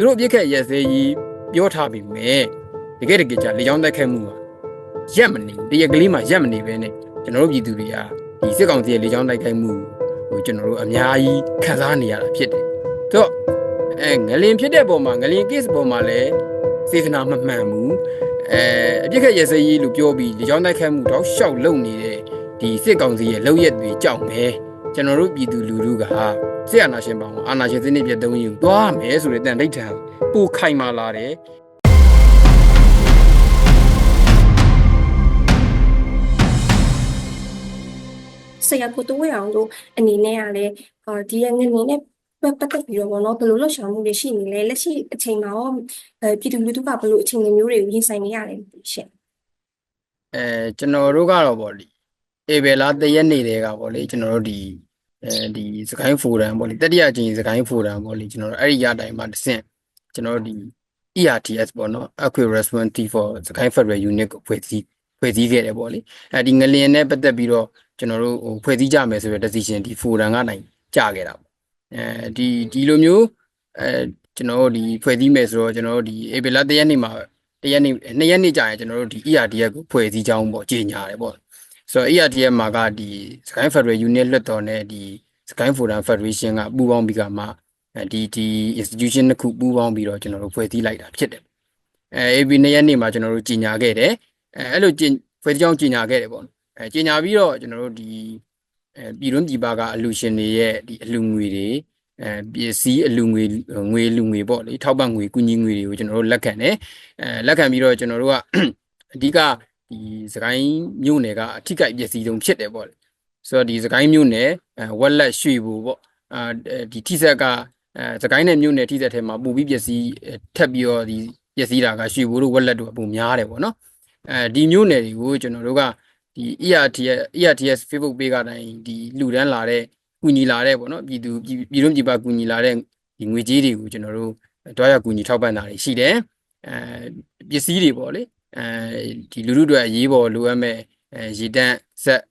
သူတို့အပြစ်ခက်ရက်စဲကြီးပြောထားပြီမဲ့တကယ်တကယ်ကြာလေကြောင်းတိုက်ခိုက်မှုကရက်မနေဘူးတရက်ကလေးမှရက်မနေပဲနဲ့ကျွန်တော်တို့ပြည်သူတွေကဒီစစ်ကောင်စီရဲ့လေကြောင်းတိုက်ခိုက်မှုကိုကျွန်တော်တို့အများကြီးခံစားနေရတာဖြစ်တယ်ဆိုတော့အဲငလင်ဖြစ်တဲ့ပုံမှာငလင် case ပုံမှာလည်းစေတနာမမှန်ဘူးအဲအပြစ်ခက်ရက်စဲကြီးလို့ပြောပြီးလေကြောင်းတိုက်ခိုက်မှုတော့ရှောက်လုံနေတဲ့ဒီစစ်ကောင်စီရဲ့လောက်ရက်တွေကြောက်မယ်ကျွန်တော်တို့ပြည်သူလူထုက ဆရာနာရှင်ပေါင်းအာနာရှင်စနစ်ပြတ်သုံးယူသွားမယ်ဆိုတဲ့တန်ဋိဌာန်ပိုခိုင်မာလာတယ်ဆရာကိုတိုးဝဲအောင်တို့အနေနဲ့ကလည်းအာဒီရငနေနဲ့ပတ်သက်ပြီးတော့ဗောနော်ဘယ်လိုလှုပ်ရှားမှုတွေရှိနေလဲလက်ရှိအချိန်မှာရောအဲပြည်သူလူထုကဘယ်လိုအခြေအနေမျိုးတွေကိုရင်ဆိုင်နေရလဲရှင်အဲကျွန်တော်တို့ကတော့ဗောလေဧပြီလတရက်နေ့တည်းကဗောလေကျွန်တော်တို့ဒီ အဲဒီစကိုင်းဖိုရမ်ဗောလေတတိယအကြိမ်စကိုင်းဖိုရမ်ဗောလေကျွန်တော်တို့အဲ့ဒီရတိုင်းမှာတစ်ဆင့်ကျွန်တော်တို့ဒီ ERTS ပေါ့နော် Active Response Team for စကိုင်း Federal Unit ကိုဖွဲ့စည်းဖွဲ့စည်းခဲ့တယ်ဗောလေအဲဒီငလျင်နဲ့ပတ်သက်ပြီးတော့ကျွန်တော်တို့ဟိုဖွဲ့စည်းကြမယ်ဆိုတဲ့ decision ဒီ forum ကနိုင်ကြခဲ့တာပေါ့အဲဒီဒီလိုမျိုးအဲကျွန်တော်တို့ဒီဖွဲ့စည်းမယ်ဆိုတော့ကျွန်တော်တို့ဒီဧပြီလတရက်နေ့မှာတရက်နေ့နှစ်ရက်နေ့ကြာရင်ကျွန်တော်တို့ဒီ ERDF ကိုဖွဲ့စည်းကြောင်းပေါ့ကြီးညာတယ်ပေါ့ ဆိုတော့ ERDF မှာကဒီ Sky Federal Unit လွှတ်တော်နဲ့ဒီ Sky Forum Federation ကပူးပေါင်းပြီးကမှအဲဒီဒီ institution တစ်ခုပူးပေါင်းပြီးတော့ကျွန်တော်တို့ဖွဲ့စည်းလိုက်တာဖြစ်တယ်အဲ AB နှစ်ရက်နေ့မှာကျွန်တော်တို့ကြီးညာခဲ့တယ်အဲအဲ့လိုကြီးဖွဲ့စည်းကြောင်းကြီးညာခဲ့တယ်ပေါ့အဲကြီးညာပြီးတော့ကျွန်တော်တို့ဒီအဲပြည်တွင်းပြည်ပကအလူရှင်တွေရဲ့ဒီအလူငွေတွေအဲပစ္စည်းအလူငွေငွေလူငွေပေါ့လေထောက်ပံ့ငွေကုညီငွေတွေကိုကျွန်တော်တို့လက်ခံတယ်အဲလက်ခံပြီးတော့ကျွန်တော်တို့ကအဓိက ဒီစကိုင်းမြို့နယ်ကအထိကိုက်ပျက်စီးဆုံးဖြစ်တယ်ပေါ့လေဆိုတော့ဒီစကိုင်းမြို့နယ်အဲဝက်လက်ရွှေဘူပေါ့အာဒီထိဆက်ကအဲစကိုင်းနယ်မြို့နယ်ထိဆက်ထဲမှာပူပြီးပျက်စီးထပ်ပြီးတော့ဒီပျက်စီးတာကရွှေဘူတို့ဝက်လက်တို့အပူများတယ်ပေါ့နော်အဲဒီမြို့နယ်တွေကိုကျွန်တော်တို့ကဒီ ERTS ERTS Facebook page ကတိုင်းဒီလူတန်းလာတဲ့ကူညီလာတဲ့ပေါ့နော်ပြည်သူပြည်ပြည်တွင်းပြည်ပကူညီလာတဲ့ဒီငွေကြေးတွေကိုကျွန်တော်တို့တွားရကူညီထောက်ပံ့တာတွေရှိတယ်အဲပစ္စည်းတွေပေါ့လေ အဲဒီလူလူတွေအရေးပေါ်လိုအပ်မဲ့အဲရေတန့်ဆက်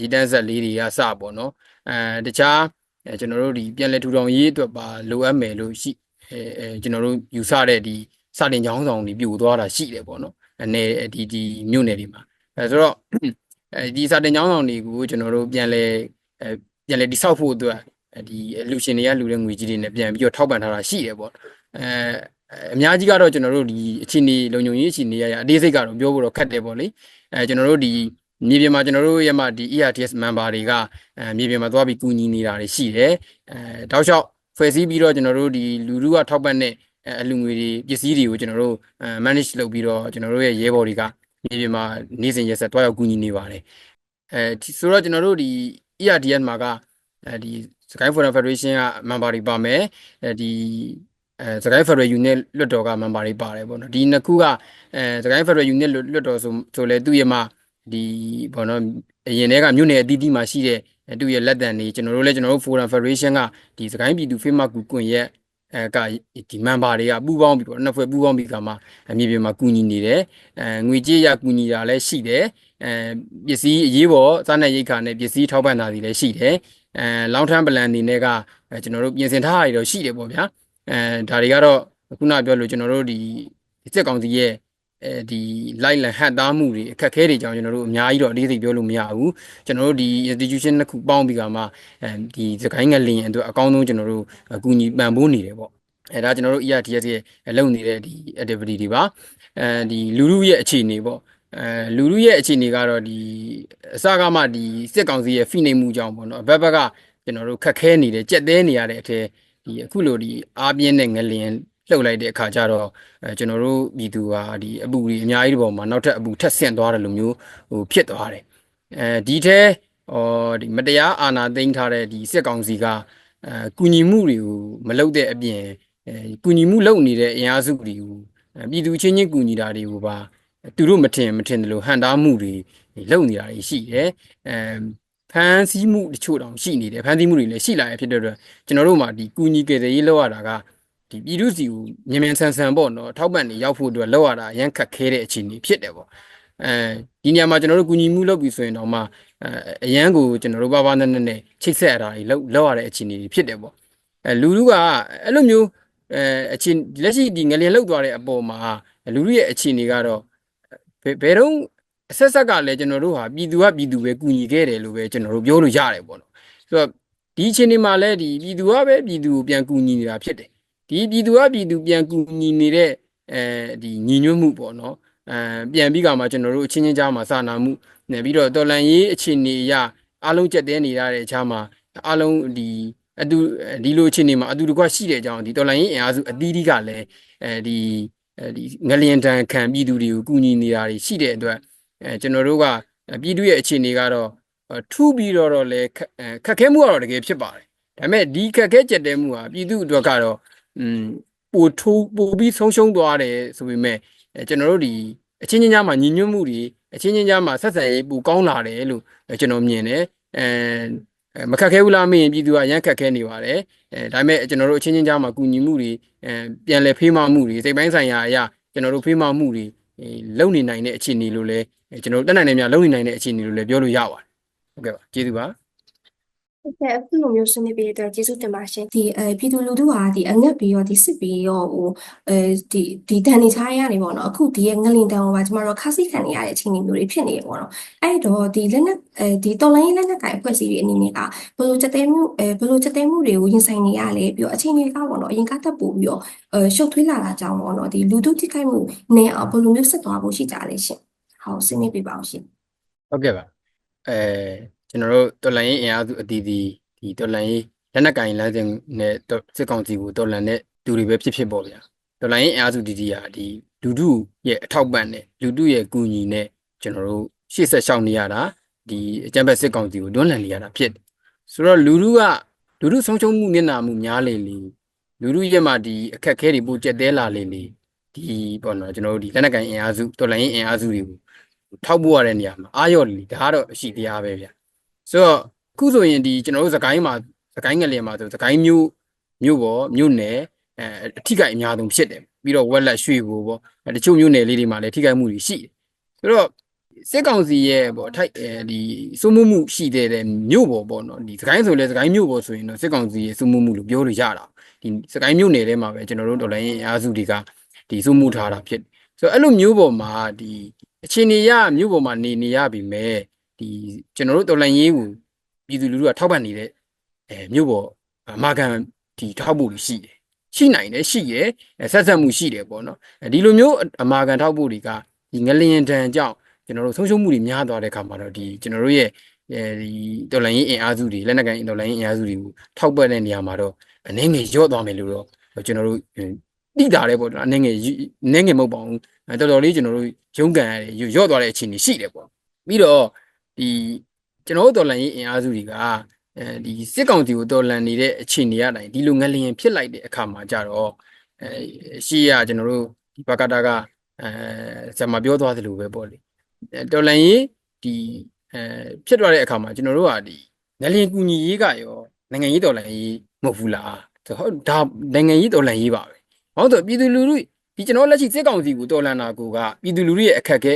ရေတန့်ဆက်လေးတွေကစပေါ့နော်အဲတခြားအဲကျွန်တော်တို့ဒီပြန်လည်ထူထောင်ရေးအတွက်ပါလိုအပ်မယ်လို့ရှိအဲအဲကျွန်တော်တို့ယူဆတဲ့ဒီစတင်ချောင်းဆောင်တွေပြိုသွားတာရှိတယ်ပေါ့နော်အနေဒီဒီမြို့နယ်တွေမှာအဲဆိုတော့အဲဒီစတင်ချောင်းဆောင်တွေကိုကျွန်တော်တို့ပြန်လည်အဲပြန်လည်တိဆောက်ဖို့အတွက်ဒီလူရှင်တွေကလူတဲ့ငွေကြီးတွေနဲ့ပြန်ပြီးတော့ထောက်ပံ့ထားတာရှိတယ်ပေါ့အဲ အများကြီးကတော့ကျွန်တော်တို့ဒီအခြေအနေလုံခြုံရေးအခြေအနေရရအသေးစိတ်ကတော့ပြောဖို့တော့ခက်တယ်ပေါ့လေအဲကျွန်တော်တို့ဒီမြေပြင်မှာကျွန်တော်တို့ရဲ့မှာဒီ ERTS member တွေကအဲမြေပြင်မှာသွားပြီးကူညီနေတာတွေရှိတယ်အဲတောက်လျှောက်ဖွဲ့စည်းပြီးတော့ကျွန်တော်တို့ဒီလူလူကထောက်ပံ့တဲ့အလူငွေတွေပစ္စည်းတွေကိုကျွန်တော်တို့အဲ manage လုပ်ပြီးတော့ကျွန်တော်တို့ရဲ့ရဲဘော်တွေကမြေပြင်မှာနေ့စဉ်ရက်ဆက်တွားရောက်ကူညီနေပါတယ်အဲဒီဆိုတော့ကျွန်တော်တို့ဒီ ERTS မှာကအဲဒီ Sky Forum Federation က member တွေပါမယ်အဲဒီ အဲစကိုင်းဖက်ဒရယ်ယူနစ်လွတ်တော်ကမန်ပါတွေပါတယ်ပေါ့နော်ဒီနှစ်ခုကအဲစကိုင်းဖက်ဒရယ်ယူနစ်လွတ်တော်ဆိုဆိုလဲသူ့ရဲ့မှာဒီပေါ့နော်အရင်တည်းကမြို့နယ်အသီးသီးမှာရှိတဲ့သူ့ရဲ့လက်တံတွေကျွန်တော်တို့လည်းကျွန်တော်တို့ Forum Federation ကဒီစကိုင်းပြည်သူ Facebook ကူကွန်ရက်အဲကဒီမန်ပါတွေကပူးပေါင်းပြီးပေါ့နှစ်ဖွဲ့ပူးပေါင်းပြီးကမှအမြေပြင်မှာကူညီနေတယ်အဲငွေကြေးရကူညီတာလည်းရှိတယ်အဲပစ္စည်းအရေးပေါ်စားနပ်ရိက္ခာနဲ့ပစ္စည်းထောက်ပံ့တာတွေလည်းရှိတယ်အဲ long term plan အနေနဲ့ကကျွန်တော်တို့ပြင်ဆင်ထားတာတွေတော့ရှိတယ်ပေါ့ဗျာ အဲဒါတွေကတော့ခုနပြောလို့ကျွန်တော်တို့ဒီစက်ကောင်စီရဲ့အဲဒီလိုက်လံဟန်သားမှုတွေအခက်အခဲတွေကြောင့်ကျွန်တော်တို့အများကြီးတော့အသေးစိတ်ပြောလို့မရဘူးကျွန်တော်တို့ဒီ institution တစ်ခုပေါင်းပြီးကမှအဲဒီစကိုင်းငလင်အတွက်အကောင်းဆုံးကျွန်တော်တို့အကူအညီပံ့ပိုးနေတယ်ပေါ့အဲဒါကျွန်တော်တို့ ERTS ရဲ့လုပ်နေတဲ့ဒီ activity တွေပါအဲဒီလူလူရဲ့အခြေအနေပေါ့အဲလူလူရဲ့အခြေအနေကတော့ဒီအစကမှဒီစစ်ကောင်စီရဲ့ဖိနှိပ်မှုကြောင့်ပေါ့နော်အဘက်ဘက်ကကျွန်တော်တို့ခက်ခဲနေတယ်ကြက်သေးနေရတဲ့အထက် ဒီအခုလိုဒီအားပြင်းတဲ့ငလျင်လှုပ်လိုက်တဲ့အခါကျတော့အဲကျွန်တော်တို့ပြည်သူဟာဒီအပူတွေအများကြီးပေါ်မှာနောက်ထပ်အပူထက်ဆင့်သွားတယ်လို့မျိုးဟိုဖြစ်သွားတယ်အဲဒီထဲဟောဒီမတရားအာဏာသိမ်းထားတဲ့ဒီစစ်ကောင်စီကအဲကုညီမှုတွေကိုမလုပ်တဲ့အပြင်အဲကုညီမှုလုပ်နေတဲ့အင်အားစုတွေကိုပြည်သူချင်းချင်းကုညီတာတွေကိုပါသူတို့မထင်မထင်တယ်လို့ဟန်တားမှုတွေလုပ်နေတာတွေရှိတယ်အဲ ဖမ်းဆီးမှုတချို့တောင်ရှိနေတယ်ဖမ်းဆီးမှုတွေလည်းရှိလာရဖြစ်တဲ့အတွက်ကျွန်တော်တို့မှာဒီကူညီကယ်ဆယ်ရေးလောက်ရတာကဒီပြည်သူစီကိုမြန်မြန်ဆန်ဆန်ပေါ့နော်ထောက်ပံ့နေရောက်ဖို့အတွက်လောက်ရတာအရန်ခက်ခဲတဲ့အခြေအနေဖြစ်တယ်ပေါ့အဲဒီနေရာမှာကျွန်တော်တို့ကူညီမှုလုပ်ပြီးဆိုရင်တော့မှအရန်ကိုကျွန်တော်တို့ဘာဘာနဲ့နဲ့ချိတ်ဆက်ရတာတွေလောက်လောက်ရတဲ့အခြေအနေတွေဖြစ်တယ်ပေါ့အဲလူလူကအဲ့လိုမျိုးအဲအချင်းလက်ရှိဒီငလျင်လောက်သွားတဲ့အပေါ်မှာလူလူရဲ့အခြေအနေကတော့ဘယ်ဘယ်တော့ အဆက်ဆက်ကလည်းကျွန်တော်တို့ဟာပြည်သူကပြည်သူပဲကူညီခဲ့တယ်လို့ပဲကျွန်တော်တို့ပြောလို့ရတယ်ပေါ့နော်ဆိုတော့ဒီအခြေအနေမှာလည်းဒီပြည်သူကပဲပြည်သူကိုပြန်ကူညီနေတာဖြစ်တယ်ဒီပြည်သူကပြည်သူပြန်ကူညီနေတဲ့အဲဒီညီညွတ်မှုပေါ့နော်အဲပြန်ပြီးကမှကျွန်တော်တို့အချင်းချင်းကြားမှာစာနာမှုနေပြီးတော့တော်လန်ရေးအခြေအနေအရအားလုံးကြက်တဲနေရတဲ့အခြားမှာအားလုံးဒီအတူဒီလိုအခြေအနေမှာအတူတကွရှိတဲ့အကြောင်းဒီတော်လန်ရေးအင်အားစုအသီးသီးကလည်းအဲဒီအဲဒီငလျင်တန်ခံပြည်သူတွေကိုကူညီနေတာတွေရှိတဲ့အတွက် အဲကျွန်တော်တို့ကပြည်သူရဲ့အခြေအနေကတော့ထူးပြီးတော့တော့လည်းခက်ခဲမှုကတော့တကယ်ဖြစ်ပါတယ်ဒါပေမဲ့ဒီခက်ခဲကြက်တဲမှုဟာပြည်သူအတွက်ကတော့อืมပိုထိုးပိုပြီးဆုံးရှုံးသွားတယ်ဆိုပေမဲ့အဲကျွန်တော်တို့ဒီအချင်းချင်းကြားမှာညီညွတ်မှုတွေအချင်းချင်းကြားမှာဆက်ဆံရေးပိုကောင်းလာတယ်လို့ကျွန်တော်မြင်တယ်အဲအဲမခက်ခဲဘူးလားမင်းပြည်သူကအရန်ခက်ခဲနေပါတယ်အဲဒါပေမဲ့ကျွန်တော်တို့အချင်းချင်းကြားမှာကူညီမှုတွေအဲပြန်လည်ဖေးမမှုတွေစိတ်ပိုင်းဆိုင်ရာအရာကျွန်တော်တို့ဖေးမမှုတွေ လုံနေနိုင်တဲ့အခြေအနေလို့လည်းကျွန်တော်တို့တက်နိုင်နေများလုံနေနိုင်တဲ့အခြေအနေလို့လည်းပြောလို့ရပါတယ်ဟုတ်ကဲ့ပါကျေးဇူးပါ ဟုတ်ကဲ့အခုလိုမျိုးဆွေးနွေးပေးတဲ့အတွက်ကျေးဇူးတင်ပါရှင်ဒီအဲပြည်သူလူထုဟာဒီအငတ်ပြီးတော့ဒီစစ်ပြီးတော့ဟိုအဲဒီဒီတန်နေချားရနေပေါ့နော်အခုဒီရဲ့ငလင်တန်ဟောပါကျမတို့ခါစီခံနေရတဲ့အခြေအနေမျိုးတွေဖြစ်နေရပေါ့နော်အဲ့တော့ဒီလက်နက်အဲဒီတော်လိုင်းလက်နက်ကိုင်အဖွဲ့အစည်းတွေအနေနဲ့ကဘယ်လိုစက်တဲမှုအဲဘယ်လိုစက်တဲမှုတွေကိုရင်ဆိုင်နေရလဲပြီးတော့အခြေအနေကပေါ့နော်အရင်ကတက်ပို့ပြီးတော့အဲရှုပ်ထွေးလာတာကြောင့်ပေါ့နော်ဒီလူထုထိခိုက်မှုနဲ့အောင်ဘယ်လိုမျိုးဆက်သွားဖို့ရှိကြလဲရှင်ဟုတ်ဆွေးနွေးပြပါအောင်ရှင်ဟုတ်ကဲ့ပါအဲ ကျွန်တော်တို့တော်လန်ရေးအင်အားစုအတီးတီးဒီတော်လန်ရေးလက်နက်ကင်လမ်းစဉ်နဲ့စစ်ကောင်စီကိုတော်လန်တဲ့သူတွေပဲဖြစ်ဖြစ်ပေါ့ဗျာတော်လန်ရေးအင်အားစုတီးတီးဟာဒီလူထုရဲ့အထောက်ပံ့နဲ့လူထုရဲ့ကူညီနဲ့ကျွန်တော်တို့ရှေ့ဆက်ရှောက်နေရတာဒီအကြံဖက်စစ်ကောင်စီကိုတွန်းလှန်နေရတာဖြစ်တယ်ဆိုတော့လူထုကလူထုဆုံးရှုံးမှုမျက်နှာမှုများလေလေလူထုရဲ့မှာဒီအခက်ခဲတွေပိုကျက်သေးလာလေလေဒီပေါ့နော်ကျွန်တော်တို့ဒီလက်နက်ကင်အင်အားစုတော်လန်ရေးအင်အားစုတွေကိုထောက်ပို့ရတဲ့နေရာမှာအာရော့လီဒါကတော့အရှိတရားပဲဗျ ဆိုတော့အခုဆိုရင်ဒီကျွန်တော်တို့စကိုင်းမှာစကိုင်းငလျင်မှာဆိုစကိုင်းမျိုးမျိုးပေါ်မျိုးနယ်အဲအထိကိုက်အများဆုံးဖြစ်တယ်ပြီးတော့ဝက်လက်ရွှေကိုပေါ့တချို့မျိုးနယ်လေးတွေမှာလည်းထိကိုက်မှုတွေရှိတယ်ဆိုတော့စစ်ကောင်စီရဲ့ပေါ့ထိုက်အဲဒီစုမှုမှုရှိတဲ့မြို့ပေါ်ပေါ့နော်ဒီစကိုင်းဆိုလဲစကိုင်းမြို့ပေါ်ဆိုရင်တော့စစ်ကောင်စီရဲ့စုမှုမှုလို့ပြောလို့ရတာဒီစကိုင်းမြို့နယ်ထဲမှာပဲကျွန်တော်တို့ဒေါ်လာရင်းအားစုတွေကဒီစုမှုထားတာဖြစ်ဆိုတော့အဲ့လိုမျိုးပေါ်မှာဒီအခြေအနေရမြို့ပေါ်မှာနေနေရပြီမဲ့ ဒီကျွန်တော်တို့ဒေါ်လာရင်းကိုပြည်သူလူထုကထောက်ပံ့နေတဲ့အဲမြို့ပေါ်အမာခံဒီထောက်ဖို့ရှိတယ်ရှိနိုင်တယ်ရှိရဆက်ဆက်မှုရှိတယ်ပေါ့နော်ဒီလိုမျိုးအမာခံထောက်ဖို့တွေကဒီငလျင်တန်ကြောင့်ကျွန်တော်တို့ဆုံးရှုံးမှုတွေများသွားတဲ့ခါမှာတော့ဒီကျွန်တော်တို့ရဲ့အဲဒီတော်လိုင်းရင်အင်အားစုတွေလက်နက်ကိုင်တော်လိုင်းရင်အင်အားစုတွေကိုထောက်ပံ့တဲ့နေရာမှာတော့အနေငယ်ရော့သွားမယ်လို့တော့ကျွန်တော်တို့တိတာတယ်ပေါ့နော်အနေငယ်အနေငယ်မဟုတ်ပါဘူးတော်တော်လေးကျွန်တော်တို့ရုန်းကန်ရတယ်ရော့သွားတဲ့အခြေအနေရှိတယ်ပေါ့ပြီးတော့ ဒီကျွန်တော်တို့တော်လိုင်းရင်အင်အားစုတွေကအဲဒီစစ်ကောင်စီကိုတော်လန်နေတဲ့အခြေအနေရတိုင်းဒီလိုငလျင်ဖြစ်လိုက်တဲ့အခါမှာကြတော့အဲရှေ့ရကျွန်တော်တို့ဒီဘကတာကအဲဇမပြောသွားသလိုပဲပေါ့လေတော်လန်ရေးဒီအဲဖြစ်သွားတဲ့အခါမှာကျွန်တော်တို့ကဒီငလျင်ကူညီရေးကရောနိုင်ငံရေးတော်လန်ရေးမဟုတ်ဘူးလားဟုတ်ဒါနိုင်ငံရေးတော်လန်ရေးပါပဲ။ဟုတ်တော့ပြည်သူလူထုဒီကျွန်တော်လက်ရှိစစ်ကောင်စီကိုတော်လန်တာကိုကပြည်သူလူထုရဲ့အခက်အခဲ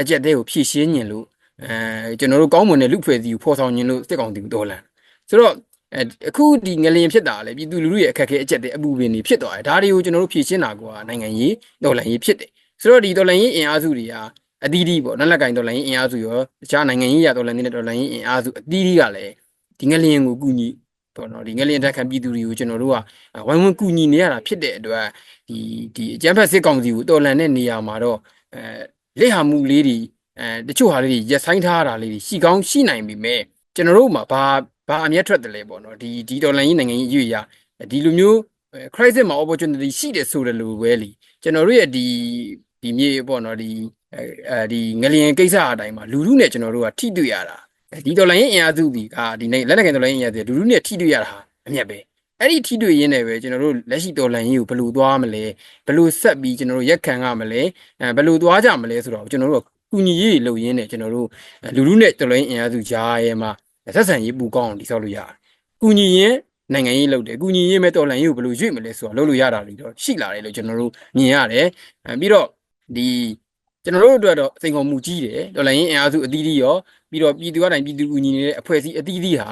အကြက်တဲကိုဖြည့်ရှင်းညင်လို့ အဲကျွန်တော်တို့ကောင်းမွန်တဲ့လူဖွဲ့စည်းကိုဖော်ဆောင်ညင်လို့စစ်ကောင်စီကိုတော်လန်ဆိုတော့အဲအခုဒီငလျင်ဖြစ်တာလေပြည်သူလူထုရဲ့အခက်အခဲအကြက်တဲ့အပူပင်တွေဖြစ်သွားတယ်ဒါတွေကိုကျွန်တော်တို့ဖြည့်ရှင်းတာကနိုင်ငံရေးတော်လန်ရေးဖြစ်တယ်ဆိုတော့ဒီတော်လန်ရေးအင်အားစုတွေကအသီးသီးပေါ့နက်လက်ကင်တော်လိုင်းအင်အားစုရောတခြားနိုင်ငံရေးရတော်လိုင်းနေတဲ့တော်လိုင်းအင်အားစုအသီးသီးကလည်းဒီငလျင်ကိုကူညီပေါ့နော်ဒီငလျင်တက်ခံပြည်သူတွေကိုကျွန်တော်တို့ကဝိုင်းဝန်းကူညီနေရတာဖြစ်တဲ့အတွက်ဒီဒီအကြမ်းဖက်စစ်ကောင်စီကိုတော်လန်တဲ့နေရာမှာတော့အဲလက်ဟာမှုလေးတွေ အဲတချို့ဟာလေးတွေရက်ဆိုင်ထားတာလေးတွေရှိကောင်းရှိနိုင်ပြီမဲ့ကျွန်တော်တို့မှာဘာဘာအမျက်ထွက်တယ်လဲပေါ့နော်ဒီဒီတော်လန်ရေးနိုင်ငံရေးရွေးရဒီလိုမျိုး crisis မှာ opportunity ရှိတယ်ဆိုတယ်လို့ပဲလीကျွန်တော်တို့ရဲ့ဒီဒီမြေပေါ့နော်ဒီအဲဒီငလျင်ကိစ္စအတိုင်းမှာလူလူနဲ့ကျွန်တော်တို့ကထိတွေ့ရတာဒီဒေါ်လာရင်းအင်အားစုဒီကဒီနေ့လက်နက်ကန်ဒေါ်လာရင်းအင်အားစုလူလူနဲ့ထိတွေ့ရတာဟာအမြတ်ပဲအဲ့ဒီထိတွေ့ရင်းနဲ့ပဲကျွန်တော်တို့လက်ရှိဒေါ်လာရင်းကိုဘယ်လိုသွားမလဲဘယ်လိုဆက်ပြီးကျွန်တော်တို့ရက်ခံရမလဲအဲဘယ်လိုသွားကြမလဲဆိုတော့ကျွန်တော်တို့က ကုညီရေးလုပ်ရင်းနဲ့ကျွန်တော်တို့လူလူနဲ့ဒေါ်လာရင်းအင်အားစုကြားရဲမှာဆက်ဆံရေးပူကောင်းအောင်တည်ဆောက်လို့ရတယ်ကုညီရင်နိုင်ငံရေးလုပ်တယ်ကုညီရေးမဲ့တော်လှန်ရေးကိုဘယ်လိုရွေ့မလဲဆိုတော့လုပ်လို့ရတာတွေတော့ရှိလာတယ်လို့ကျွန်တော်တို့မြင်ရတယ်အဲပြီးတော့ဒီကျွန်တော်တို့အတွက်တော့စိန်ခေါ်မှုကြီးတယ်တော်လိုင်းရင်အင်အားစုအသီးသီးရောပြီးတော့ပြည်သူအတိုင်းပြည်သူကူညီနေတဲ့အဖွဲ့အစည်းအသီးသီးဟာ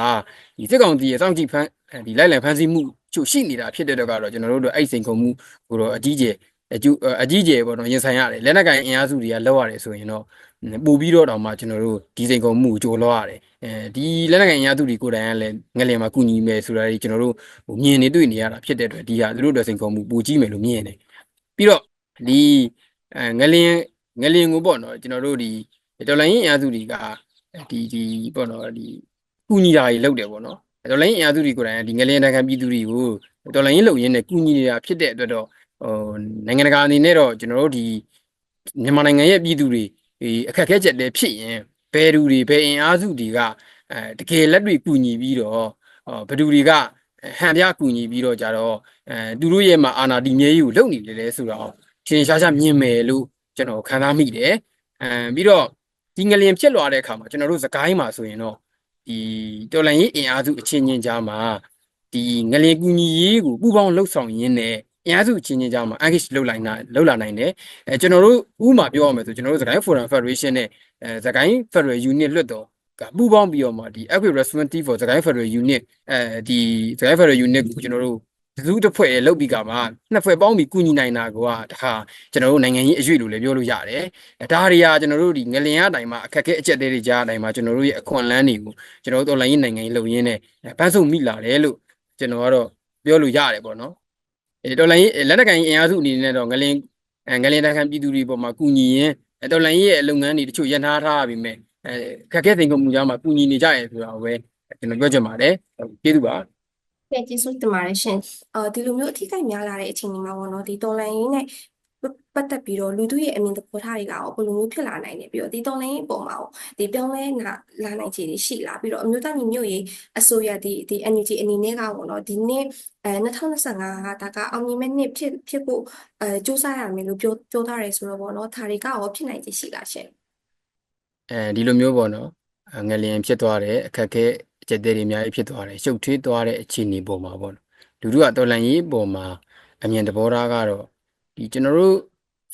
ဒီစစ်ကောင်စီရဲ့စောင့်ကြည့်ဖမ်းဒီလိုက်လံဖမ်းဆီးမှုချို့ရှိနေတာဖြစ်တဲ့တော့ကတော့ကျွန်တော်တို့တို့အဲ့စိန်ခုံမှုကိုတော့အကြီးကျယ် အကျူအကြီးကျယ်ပေါ့နော်ရင်ဆိုင်ရတယ်လက်နက်ကင်အင်အားစုတွေကလောက်ရတယ်ဆိုရင်တော့ပို့ပြီးတော့တောင်မှကျွန်တော်တို့ဒီစိန်ခုံမှုကိုကြိုးလောက်ရတယ်အဲဒီလက်နက်ကင်အင်အားစုတွေကိုယ်တိုင်ကလည်းငလင်မှာကုညီမယ်ဆိုတာတွေကျွန်တော်တို့ဟိုမြင်နေတွေ့နေရတာဖြစ်တဲ့အတွက်ဒီဟာသူတို့တို့စိန်ခုံမှုပိုကြီးမယ်လို့မြင်နေပြီးတော့ဒီအဲငလင်ငလင်ကိုပေါ့နော်ကျွန်တော်တို့ဒီတော်လိုင်းရင်အင်အားစုတွေကဒီဒီပေါ့နော်ဒီကုညီတာတွေလုပ်တယ်ပေါ့နော်တော်လိုင်းအင်အားစုတွေကိုယ်တိုင်ကဒီငလျင်တန်ခံပြည်သူတွေကိုတော်လိုင်းရင်လုံရင်းနဲ့ကူညီနေတာဖြစ်တဲ့အတွက်တော့ ဟိုနိုင်ငံတကာအနေနဲ့တော့ကျွန်တော်တို့ဒီမြန်မာနိုင်ငံရဲ့ပြည်သူတွေဒီအခက်အခဲချက်တွေဖြစ်ရင်ဘယ်သူတွေဘယ်အင်အားစုတွေကအဲတကယ်လက်တွေ့ကူညီပြီးတော့ဟောဘယ်သူတွေကဟန်ပြကူညီပြီးတော့ကြတော့အဲသူတို့ရဲ့မှာအာနာတီမြဲကြီးကိုလုံနေတယ်လဲဆိုတော့ထင်ရှားရှားမြင်မယ်လို့ကျွန်တော်ခံစားမိတယ်အဲပြီးတော့ဒီငလျင်ဖြစ်လာတဲ့အခါမှာကျွန်တော်တို့စကိုင်းမှာဆိုရင်တော့ဒီတော်လန်ရေးအင်အားစုအချင်းချင်းကြားမှာဒီငလင်ကူညီရေးကိုပူးပေါင်းလှုပ်ဆောင်ရင်းနဲ့ အင်အားစုအချင်းချင်းကြားမှာ engage လုပ်လိုက်နိုင်လုပ်လာနိုင်တယ်အဲကျွန်တော်တို့ဥပမာပြောရမယ်ဆိုကျွန်တော်တို့စကိုင်း Forum Federation နဲ့အဲစကိုင်း Federal Unit လွတ်တော်ကပူးပေါင်းပြီးတော့မှဒီ Equity Responsibility for စကိုင်း Federal Unit အဲဒီစကိုင်း Federal Unit ကိုကျွန်တော်တို့သူတစ်ဖွဲ့ရဲ့လုပ်ပြီးကမှနှစ်ဖွဲ့ပေါင်းပြီးကူညီနိုင်တာကတခါကျွန်တော်တို့နိုင်ငံရေးအရွေ့လို့လည်းပြောလို့ရတယ်အဲဒါတွေကကျွန်တော်တို့ဒီငလင်ရတိုင်းမှာအခက်အခဲအကျက်တွေကြားအတိုင်းမှာကျွန်တော်တို့ရဲ့အခွင့်အလမ်းတွေကိုကျွန်တော်တို့တော်လိုင်းရေးနိုင်ငံရေးလုပ်ရင်းနဲ့ပန်းစုံမိလာတယ်လို့ကျွန်တော်ကတော့ပြောလို့ရတယ်ပေါ့နော်အဲ တော်လိုင်းရေးလက်နက်ကိုင်အင်အားစုအနေနဲ့တော့ငလင်ငလင်တန်ခံပြည်သူတွေပေါ်မှာကူညီရင်းတော်လိုင်းရေးရဲ့လုပ်ငန်းတွေတချို့ရန်ထားထားပြီမဲ့အဲခက်ခဲသိမ်ကုန်မှုကြားမှာကူညီနေကြရဲဆိုတာကိုပဲကျွန်တော်ပြောချင်ပါတယ်ကျေးဇူးပါကဲကျေးဇူးတင်ပါတယ်ရှင်အော်ဒီလိုမျိုးအထီးကိများလာတဲ့အချိန်ဒီမှာပေါ့နော်ဒီတော်လိုင်းရင်းနဲ့ ပတ်သက်ပြီးတော့လူတို့ရဲ့အမြင်သဘောထားတွေကရောဘယ်လိုမျိုးဖြစ်လာနိုင်လဲပြီးတော့ဒီတော်လိုင်းရင်းအပေါ်မှာရောဒီပြောင်းလဲလာလာနိုင်ခြေတွေရှိလားပြီးတော့အမျိုးသားညီညွတ်ရေးအစိုးရဒီဒီ NUG အနေနဲ့ကပေါ့နော်ဒီနေ့အဲ2025ဟာဒါကအောင်မြင်မဲ့နှစ်ဖြစ်ဖြစ်ဖို့အဲစူးစမ်းရမယ်လို့ပြောပြောထားတယ်ဆိုတော့ပေါ့နော်ဒါတွေကရောဖြစ်နိုင်ခြေရှိလားရှင်အဲဒီလိုမျိုးပေါ့နော်ငလျင်ဖြစ်သွားတယ်အခက်အခဲအကျက်တွေအများကြီးဖြစ်သွားတယ်ရှုပ်ထွေးသွားတဲ့အခြေအနေပေါ်မှာပေါ့နော်လူတို့ကတော်လန်ရေးပေါ်မှာအမြင်သဘောထားကတော့ ဒီကျွန်တော်တို့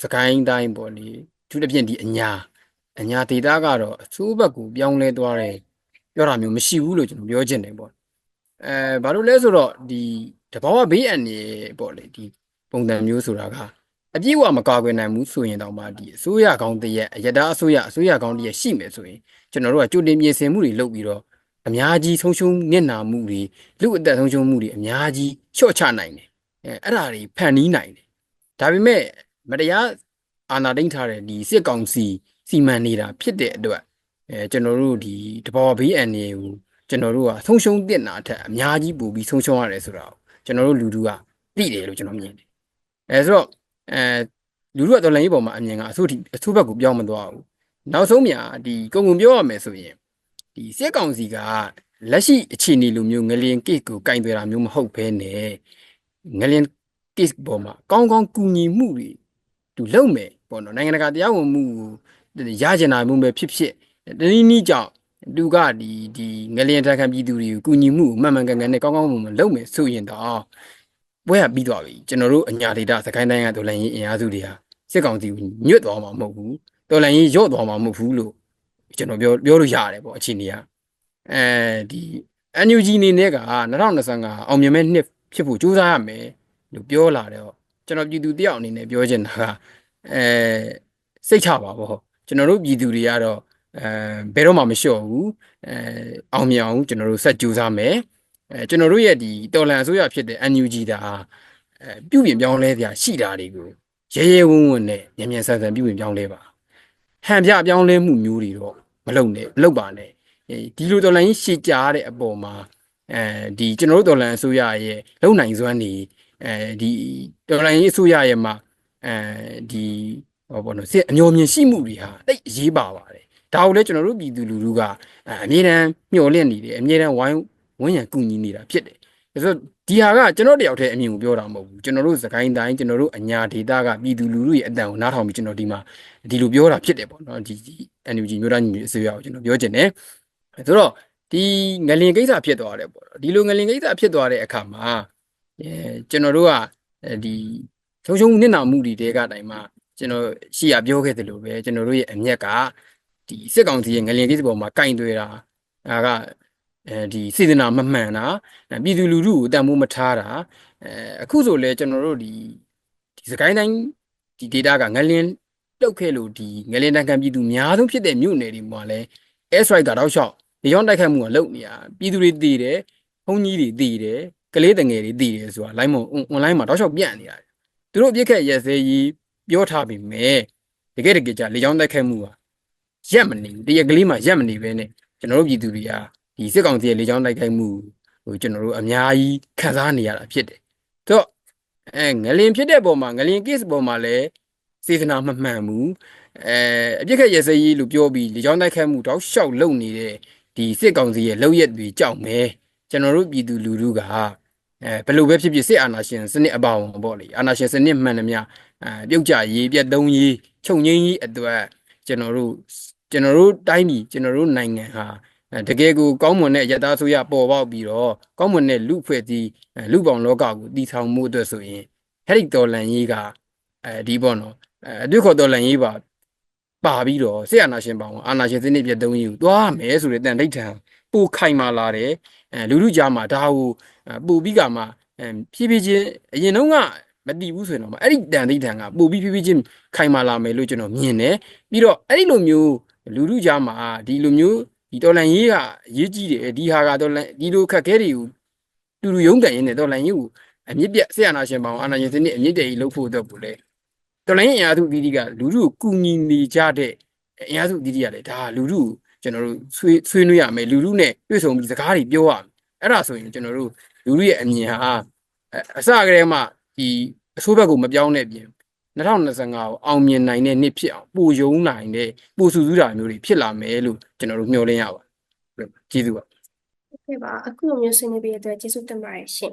စကိုင်းတိုင်းပေါ့လေသူတစ်ပြင်းဒီအညာအညာဒေတာကတော့အဆိုးဘက်ကိုပြောင်းလဲသွားတယ်ပြောတာမျိုးမရှိဘူးလို့ကျွန်တော်ပြောချင်တယ်ပေါ့အဲဘာလို့လဲဆိုတော့ဒီတဘာဝဘေးအန္တရာယ်ပေါ့လေဒီပုံစံမျိုးဆိုတာကအပြည့်အဝမကာကွယ်နိုင်ဘူးဆိုရင်တော့မှဒီအစိုးရကောင်းတရက်အရတားအစိုးရအစိုးရကောင်းတရက်ရှိမယ်ဆိုရင်ကျွန်တော်တို့ကကြိုတင်ပြင်ဆင်မှုတွေလုပ်ပြီးတော့အများကြီးဆုံးရှုံးမျက်နှာမှုတွေလူအသက်ဆုံးရှုံးမှုတွေအများကြီးလျှော့ချနိုင်တယ်အဲအဲ့ဒါတွေဖန်တီးနိုင်တယ် ဒါပေမဲ့မတရားအာဏာသိမ်းထားတဲ့ဒီစစ်ကောင်စီစီမံနေတာဖြစ်တဲ့အတွက်အဲကျွန်တော်တို့ဒီတဘောဘေးအန်နေကိုကျွန်တော်တို့ကဆုံးရှုံးတင်တာအထက်အများကြီးပိုပြီးဆုံးရှုံးရတယ်ဆိုတာကိုကျွန်တော်တို့လူထုကသိတယ်လို့ကျွန်တော်မြင်တယ်အဲဆိုတော့အဲလူထုကတော်လိုင်းရေးပေါ်မှာအမြင်ကအဆိုးထိအဆိုးဘက်ကိုပြောင်းမသွားဘူးနောက်ဆုံးမြာဒီကုံကုံပြောရမယ်ဆိုရင်ဒီစစ်ကောင်စီကလက်ရှိအခြေအနေလိုမျိုးငလျင်ကိတ်ကိုကင်သွေတာမျိုးမဟုတ်ဘဲနဲ့ငလျင် ကိတ်ပေါ်မှာကောင်းကောင်းကူညီမှုတွေသူလုပ်မယ်ပေါ့နော်နိုင်ငံတကာတရားဝင်မှုကိုရကျင်တာမျိုးပဲဖြစ်ဖြစ်တနည်းနည်းကြောင့်သူကဒီဒီငလျင်တက်ခံပြည်သူတွေကိုကူညီမှုကိုမှန်မှန်ကန်ကန်နဲ့ကောင်းကောင်းမွန်မွန်လုပ်မယ်ဆိုရင်တော့ပွဲကပြီးသွားပြီကျွန်တော်တို့အညာဒေတာစကိုင်းတိုင်းကတော်လိုင်းရင်အင်အားစုတွေဟာစစ်ကောင်စီကိုညွတ်သွားမှာမဟုတ်ဘူးတော်လိုင်းရင်ရော့သွားမှာမဟုတ်ဘူးလို့ကျွန်တော်ပြောပြောလို့ရတယ်ပေါ့အခြေအနေကအဲဒီ NUG အနေနဲ့က2025အောင်မြင်မဲ့နှစ်ဖြစ်ဖို့ကြိုးစားရမယ် လို့ပြောလာတယ်ပေါ့ကျွန်တော်ပြည်သူတယောက်အနေနဲ့ပြောချင်တာကအဲစိတ်ချပါပေါ့ကျွန်တော်တို့ပြည်သူတွေကတော့အဲဘယ်တော့မှမလျှော့ဘူးအဲအောင်မြင်အောင်ကျွန်တော်တို့ဆက်ကြိုးစားမယ်အဲကျွန်တော်တို့ရဲ့ဒီတော်လန်အစိုးရဖြစ်တဲ့ NUG ဒါအဲပြုပြင်ပြောင်းလဲစရာရှိတာတွေကိုရဲရဲဝံ့ဝံ့နဲ့မြန်မြန်ဆန်ဆန်ပြုပြင်ပြောင်းလဲပါဟန်ပြပြောင်းလဲမှုမျိုးတွေတော့မလုပ်နဲ့မလုပ်ပါနဲ့ဒီလိုတော်လန်ကြီးရှေ့ကြားတဲ့အပေါ်မှာအဲဒီကျွန်တော်တို့တော်လန်အစိုးရရဲ့လုံနိုင်စွမ်းနေ အဲဒီတော်လန်ကြီးအစိုးရရဲ့မှာအဲဒီဟောပေါ့နော်စစ်အမျိုးမြင်ရှိမှုတွေဟာတိတ်အရေးပါပါတယ်ဒါကိုလည်းကျွန်တော်တို့ပြည်သူလူထုကအမြဲတမ်းမျှော်လင့်နေတယ်အမြဲတမ်းဝိုင်းဝန်းရံကူညီနေတာဖြစ်တယ်ဒါဆိုဒီဟာကကျွန်တော်တယောက်တည်းအမြင်ကိုပြောတာမဟုတ်ဘူးကျွန်တော်တို့စကိုင်းတိုင်းကျွန်တော်တို့အညာဒေတာကပြည်သူလူထုရဲ့အတန်ကိုနားထောင်ပြီးကျွန်တော်ဒီမှာဒီလိုပြောတာဖြစ်တယ်ပေါ့နော်ဒီ NUG မျိုးသားညီညွတ်အစိုးရကိုကျွန်တော်ပြောချင်တယ်ဆိုတော့ဒီငလင်ကိစ္စဖြစ်သွားတယ်ပေါ့ဒီလိုငလင်ကိစ္စဖြစ်သွားတဲ့အခါမှာ အဲကျွန်တော်တို့ကဒီဆုံးရှုံးနစ်နာမှုတွေတဲကတိုင်မှာကျွန်တော်ရှေ့ရပြောခဲ့သလိုပဲကျွန်တော်တို့ရဲ့အမျက်ကဒီစစ်ကောင်စီရဲ့ငလင်ကိစ္စပေါ်မှာကင်သွေးတာဒါကအဲဒီစေတနာမမှန်တာအဲပြည်သူလူထုကိုတန်ဖိုးမထားတာအဲအခုဆိုလဲကျွန်တော်တို့ဒီဒီစကိုင်းတိုင်းဒီ data ကငလင်းတုတ်ခဲ့လို့ဒီငလင်းတန်ခံပြည်သူအများဆုံးဖြစ်တဲ့မြို့နယ်တွေမှာလဲ air strike ကတော့ရှောက်လေကြောင်းတိုက်ခတ်မှုကလုပ်နေရပြည်သူတွေတည်တယ်ဘုန်းကြီးတွေတည်တယ် ကလေးတငယ်တွေတည်တယ်ဆိုတာ line မှာ online မှာတော့ရှောက်ပြန့်နေရတယ်သူတို့အပြစ်ခက်ရက်စဲကြီးပြောထားပြီမဲ့တကယ်တကယ်ကြလေကြောင်းတိုက်ခတ်မှုကရက်မနေဘူးတရက်ကလေးမှာရက်မနေပဲနဲ့ကျွန်တော်တို့ပြည်သူတွေကဒီစစ်ကောင်စီရဲ့လေကြောင်းတိုက်ခိုက်မှုဟိုကျွန်တော်တို့အများကြီးခံစားနေရတာဖြစ်တယ်။ဆိုတော့အဲငလင်ဖြစ်တဲ့ပုံမှာငလင် case ပုံမှာလည်းစေတနာမမှန်ဘူးအဲအပြစ်ခက်ရစရေးလို့ပြောပြီးလေကြောင်းတိုက်ခိုက်မှုတောက်လျှောက်လုပ်နေတဲ့ဒီစစ်ကောင်စီရဲ့လုပ်ရက်တွေကြောက်မယ်ကျွန်တော်တို့ပြည်သူလူထုက အဲဘယ်လိုပဲဖြစ်ဖြစ်စစ်အာဏာရှင်စနစ်အပေါင်းပေါ့လေအာဏာရှင်စနစ်မှန်သမျှအဲပြုတ်ကြရေးပြတ်သုံးရေးချုပ်ငင်းရေးအတွက်ကျွန်တော်တို့ကျွန်တော်တို့တိုင်းပြည်ကျွန်တော်တို့နိုင်ငံဟာအဲတကယ်ကိုကောင်းမွန်တဲ့ယတဆိုရပေါ်ပေါက်ပြီးတော့ကောင်းမွန်တဲ့လူဖွဲ့စည်းအဲလူပေါင်းလောကကိုတည်ထောင်မှုအတွက်ဆိုရင်ဟဲ့ဒီတော်လန်ရေးကအဲဒီပေါ့နော်အဲအတွေ့ခေါ်တော်လန်ရေးပါပါပြီးတော့ဆေးအာနာရှင်ပေါင်းအာနာရှင်စနစ်ပြတ်သုံးရေးကိုသွားမယ်ဆိုတဲ့တန်ဋိဌာန်ပိုခိုင်မာလာတယ် အဲလူလူကြားမှာဒါကိုပို့ပြီးကမှအဲဖြည်းဖြည်းချင်းအရင်တုန်းကမတည်ဘူးဆိုရင်တော့အဲ့ဒီတန်ဋိဌာန်ကပို့ပြီးဖြည်းဖြည်းချင်းခိုင်မာလာမယ်လို့ကျွန်တော်မြင်တယ်ပြီးတော့အဲ့ဒီလိုမျိုးလူလူကြားမှာဒီလိုမျိုးဒီတော်လန်ရေးကအရေးကြီးတယ်ဒီဟာကတော်လန်ဒီလိုခက်ခဲတွေကိုတူတူရုံးကန်ရင်းနဲ့တော်လန်ရေးကိုအမြင့်ပြတ်ဆရာနာရှင်ပေါင်းအာနာရှင်စနစ်အမြင့်တည်ကြီးလုပ်ဖို့အတွက်ကိုလေတော်လန်ရေးအင်အားစုအသီးသီးကလူထုကိုကူညီနေကြတဲ့အင်အားစုအသီးသီးကလည်းဒါလူထုကို ကျွန်တော်တို့ဆွေးဆွေးနွေးရမယ်လူထုနဲ့တွေ့ဆုံပြီးစကားတွေပြောရမယ်အဲ့ဒါဆိုရင်ကျွန်တော်တို့လူထုရဲ့အမြင်ဟာအစကတည်းကမှဒီအဆိုးဘက်ကိုမပြောင်းတဲ့ပြင်2025ကိုအောင်မြင်နိုင်တဲ့နှစ်ဖြစ်အောင်ပိုယုံနိုင်တဲ့ပိုစုစုတာမျိုးတွေဖြစ်လာမယ်လို့ကျွန်တော်တို့မျှော်လင့်ရပါတယ်ကျေးဇူးပါဟုတ်ကဲ့ပါအခုလိုမျိုးဆွေးနွေးပေးတဲ့အတွက်ကျေးဇူးတင်ပါတယ်ရှင်